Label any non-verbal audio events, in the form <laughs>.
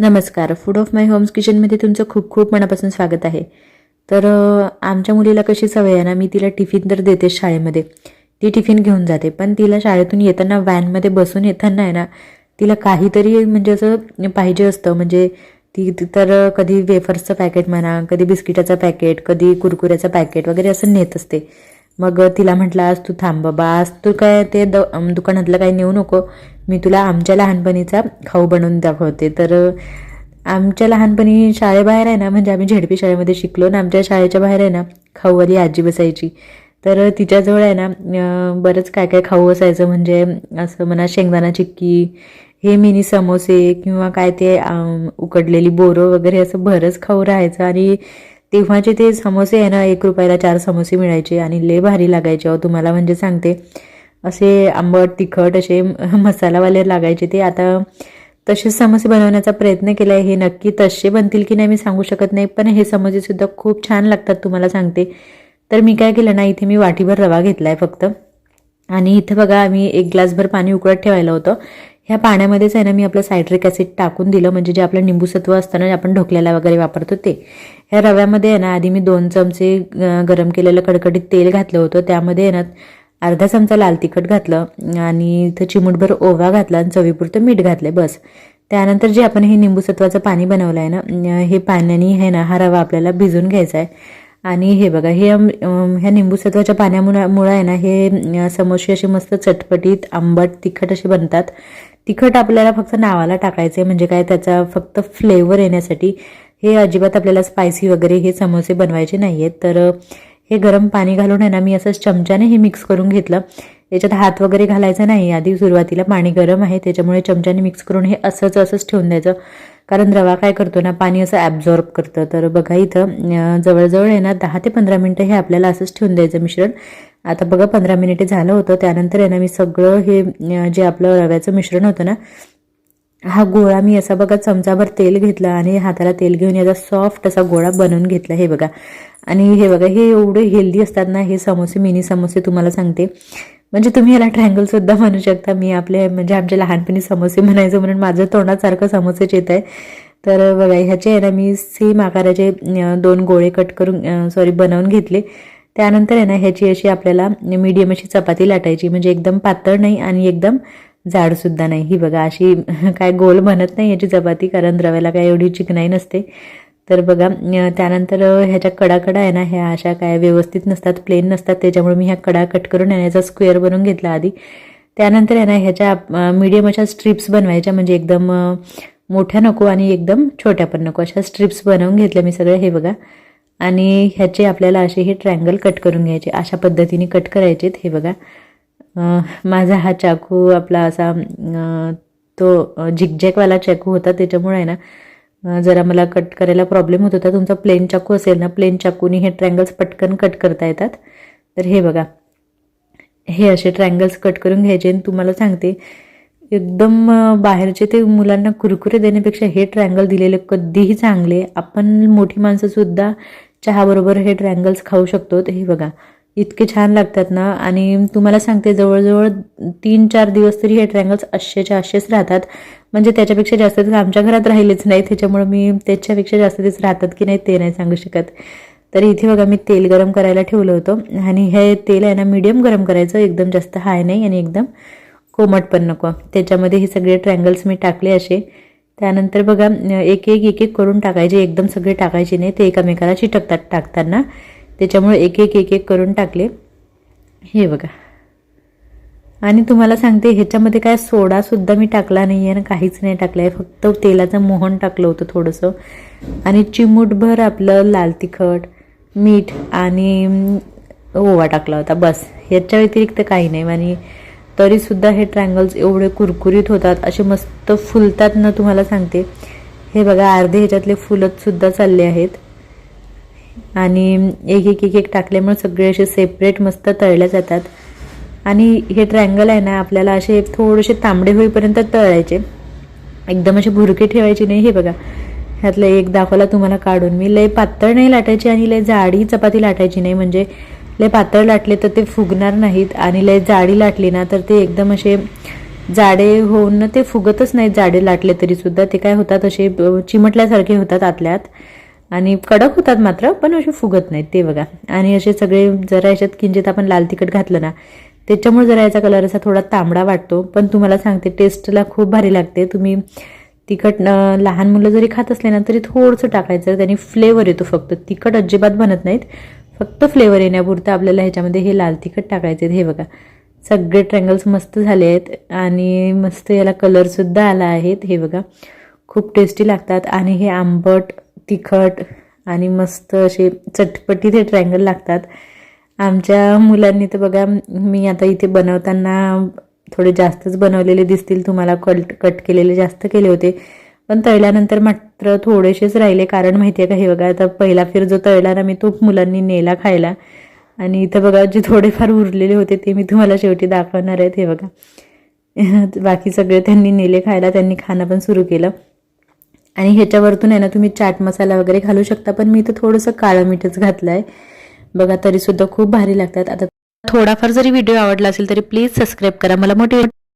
नमस्कार. Food of my homes किचनमध्ये तुमचं खूप खूप मनापासून स्वागत आहे. तर आमच्या मुलीला कशी सवय आहे ना मी तिला टिफिन तर देते शाळेमध्ये. ती टिफिन घेऊन जाते. पण तिला शाळेतून येताना व्हॅनमध्ये बसून येताना आहे ना तिला काहीतरी म्हणजे असं पाहिजे असतं. म्हणजे ती तर कधी वेफर्सचं पॅकेट म्हणा कधी बिस्किटाचं पॅकेट कधी कुरकुऱ्याचं पॅकेट वगैरे असं नेत असते. मग तिला म्हटलं आज तू थांब बाबा. आज तू काय ते द दुकानातलं काही नेऊ नको. मी तुला आमच्या लहानपणीचा खाऊ बनवून दाखवते. तर आमच्या लहानपणी शाळेबाहेर आहे ना म्हणजे आम्ही झेडपी शाळेमध्ये शिकलो ना आमच्या शाळेच्या बाहेर आहे ना खाऊवाली आजी बसायची. तर तिच्याजवळ आहे ना बरंच काय काय खाऊ असायचं. म्हणजे असं म्हणा शेंगदाणा चिक्की हे मिनी समोसे किंवा काय ते उकडलेली बोरं वगैरे असं बरंच खाऊ राहायचं. आणि तेव्हाचे ते समोसे आहे ना एक रुपयाला चार समोसे मिळायचे आणि लय भारी लागायचे. अहो तुम्हाला म्हणजे सांगते असे आंबट तिखट असे <laughs> मसालावाले लागायचे ते. आता तसेच समोसे बनवण्याचा प्रयत्न केला आहे हे नक्की तसे बनतील की नाही मी सांगू शकत नाही पण हे समोसेसुद्धा खूप छान लागतात तुम्हाला सांगते. तर मी काय केलं ना इथे मी वाटीभर रवा घेतला आहे फक्त. आणि इथे बघा आम्ही एक ग्लासभर पाणी उकळत ठेवायला होतं. ह्या पाण्यामध्येच आहे ना मी आपलं सायट्रिक ॲसिड टाकून दिलं म्हणजे जे आपलं निंबूसत्व असतं ना जे आपण ढोकल्याला वगैरे वापरतो ते. ह्या रव्यामध्ये आहे ना आधी मी दोन चमचे गरम केलेलं कडकडीत तेल घातलं होतं. त्यामध्ये आहे ना अर्धा चमचा लाल तिखट घातलं आणि इथं चिमूटभर ओवा घातला आणि चवीपुरतं मीठ घातलं बस. त्यानंतर जे आपण हे निंबूसत्वाचं पाणी बनवलं आहे ना हे पाण्याने हे ना हा रवा आपल्याला भिजून घ्यायचा आहे आणि हे बघा हे ह्या निंबूसत्वाच्या पाण्यामुळं मुळं आहे ना हे समोसे असे मस्त चटपटीत आंबट तिखट असे बनतात. तिखट आपल्याला फक्त नावाला टाकायचे म्हणजे काय त्याचा फक्त फ्लेवर येण्यासाठी. हे अजिबात आपल्याला स्पायसी वगैरे हे समोसे बनवायचे नाही आहेत तर हे गरम पाणी घालून आहे ना मी असंच चमच्याने हे मिक्स करून घेतलं. याच्यात हात वगैरे घालायचा नाही. आधी सुरुवातीला पाणी गरम आहे त्याच्यामुळे चमच्याने मिक्स करून हे असंच असंच ठेवून द्यायचं. कारण रवा काय करतो ना पाणी असं ॲब्झॉर्ब करतं. तर बघा इथं जवळजवळ आहे ना दहा ते पंधरा मिनटं हे आपल्याला असंच ठेवून द्यायचं मिश्रण. आता बघा पंधरा मिनिटे झालं होतं. त्यानंतर आहे ना मी सगळं हे जे आपलं रव्याचं मिश्रण होतं ना हा गोळा मी असा बघा चमचाभर तेल घेतला आणि हाताला तेल घेऊन याचा सॉफ्ट असा गोळा बनवून घेतला हे बघा. आणि हे बघा हे एवढे हेल्दी असतात ना हे समोसे मिनी समोसे तुम्हाला सांगते. म्हणजे तुम्ही याला ट्रँगल सुद्धा म्हणू शकता. मी आपले म्हणजे आमच्या लहानपणी समोसे म्हणायचं म्हणून माझं तोंडासारखं समोसेच येत आहे. तर बघा ह्याचे आहे ना मी सेम आकाराचे दोन गोळे कट करून सॉरी बनवून घेतले. त्यानंतर आहे ना ह्याची अशी आपल्याला मीडियम अशी चपाती लाटायची. म्हणजे एकदम पातळ नाही आणि एकदम जाड सुद्धा नाही. ही बघा अशी <laughs> काय गोल बनत नाही याची चपाती कारण रव्याला काय एवढी चिकनाई नसते. तर बघा त्यानंतर ह्याच्या कडा कडा आहे ना ह्या अशा काय व्यवस्थित नसतात प्लेन नसतात त्याच्यामुळे मी ह्या कडा कट करून याचा स्क्वेअर बनवून घेतला आधी. त्यानंतर आहे ना ह्याच्या मीडियम अशा स्ट्रिप्स बनवायच्या म्हणजे एकदम मोठ्या नको आणि एकदम छोट्या पण नको अशा स्ट्रिप्स बनवून घेतल्या मी सगळं हे बघा. आणि ह्याचे आपल्याला असे हे ट्रँगल कट करून घ्यायचे अशा पद्धतीने कट करायचेत हे बघा. माझा हा चाकू आपला असा तो झिकझॅकवाला चाकू होता त्याच्यामुळे आहे ना जरा मला कट करायला प्रॉब्लेम होत होता. तुमचा प्लेन चाकू असेल ना प्लेन चाकूनी हे ट्रँगल्स पटकन कट करता येतात. तर हे बघा हे असे ट्रँगल्स कट करून घ्यायचे आणि तुम्हाला सांगते एकदम बाहेरचे ते मुलांना कुरकुरे देण्यापेक्षा हे ट्रँगल दिलेले कधीही चांगले आपण मोठी माणसं सुद्धा चहाबरोबर हे ट्रँगल्स खाऊ शकतो. हे बघा इतके छान लागतात ना. आणि तुम्हाला सांगते जवळजवळ तीन चार दिवस तरी हे ट्रँगल्स असेच्या असेच राहतात. म्हणजे त्याच्यापेक्षा जास्त दिवस आमच्या घरात राहिलेच नाही त्याच्यामुळे मी त्याच्यापेक्षा जास्त तेच राहतात की नाही ते नाही सांगू शकत. तर इथे बघा मी तेल गरम करायला ठेवलं होतं. आणि हे तेल आहे ना मीडियम गरम करायचं. एकदम जास्त हाय नाही आणि एकदम कोमट पण नको. त्याच्यामध्ये हे सगळे ट्रँगल्स मी टाकले असे. त्यानंतर बघा एक एक एक एक करून टाकायचे. एकदम सगळे टाकायचे नाही. ते एकामेकाला चिटकतात टाकताना. त्याच्यामुळे एक एक एक एक करून टाकले. हे बघा. आणि तुम्हाला सांगते ह्याच्यामध्ये काय सोडासुद्धा मी टाकला नाही आहे ना काहीच नाही टाकलं आहे फक्त तेलाचं मोहन टाकलं होतं थोडंसं. आणि चिमूटभर आपलं लाल तिखट मीठ आणि ओवा टाकला होता. बस. ह्याच्या व्यतिरिक्त काही नाही. आणि तरीसुद्धा हे ट्रँगल्स एवढे कुरकुरीत होतात असे मस्त फुलतात ना तुम्हाला सांगते. हे बघा अर्धे ह्याच्यातले फुलतसुद्धा चालले आहेत. आणि एक एक एक एक टाकल्यामुळे सगळे असे सेपरेट मस्त तळल्या जातात. आणि हे ट्रँगल आहे ना आपल्याला असे थोडेसे तांबडे होईपर्यंत तळायचे. एकदम असे भुरके ठेवायचे नाही हे बघा. ह्यातलं एक दाखवला तुम्हाला काढून. मी लय पातळ नाही लाटायची आणि लय जाडी चपाती लाटायची नाही. म्हणजे लय पातळ लाटले तर ते फुगणार नाहीत आणि लय जाडी लाटली ना तर ते एकदम असे जाडे होऊन ते फुगतच नाहीत. जाडे लाटले तरी सुद्धा. ते काय होतात असे चिमटल्यासारखे होतात आतल्यात. आणि कडक होतात मात्र पण असे फुगत नाहीत ते बघा. आणि असे सगळे जरा याच्यात किंचित आपण लाल तिखट घातलं ना त्याच्यामुळे जरा याचा कलर असा थोडा तांबडा वाटतो. पण तुम्हाला सांगते टेस्टला खूप भारी लागते. तुम्ही तिखट लहान मुलं जरी खात असले ना तरी थोडंसं टाकायचं. त्याने फ्लेवर येतो फक्त. तिखट अजिबात बनत नाहीत. फक्त फ्लेवर येण्यापुरतं आपल्याला ह्याच्यामध्ये हे लाल तिखट टाकायचे हे बघा. सगळे ट्रँगल्स मस्त झाले आहेत. आणि मस्त याला कलरसुद्धा आला आहेत. हे बघा. खूप टेस्टी लागतात. आणि हे आंबट तिखट आणि मस्त असे चटपटी ते ट्रँगल लागतात. आमच्या मुलांनी तर बघा मी आता इथे बनवताना थोडे जास्तच बनवलेले दिसतील तुम्हाला कट कट केलेले जास्त केले होते. पण तळल्यानंतर मात्र थोडेसेच राहिले कारण माहिती आहे का हे बघा आता पहिला फिर जो तळला ना मी तो मुलांनी नेला खायला. आणि इथं बघा जे थोडेफार उरलेले होते ते मी तुम्हाला शेवटी दाखवणार आहेत हे बघा. <laughs> बाकी सगळे त्यांनी नेले खायला त्यांनी खाणं पण सुरू केलं. आणि ह्याच्यावरतून आहे ना तुम्ही चाट मसाला वगैरे घालू शकता पण मी इथं थोडंसं काळं मीठच घातलं आहे बघा तरीसुद्धा खूप भारी लागतात. आता थोडाफार जरी व्हिडिओ आवडला असेल तरी प्लीज सबस्क्राईब करा. मला मोठी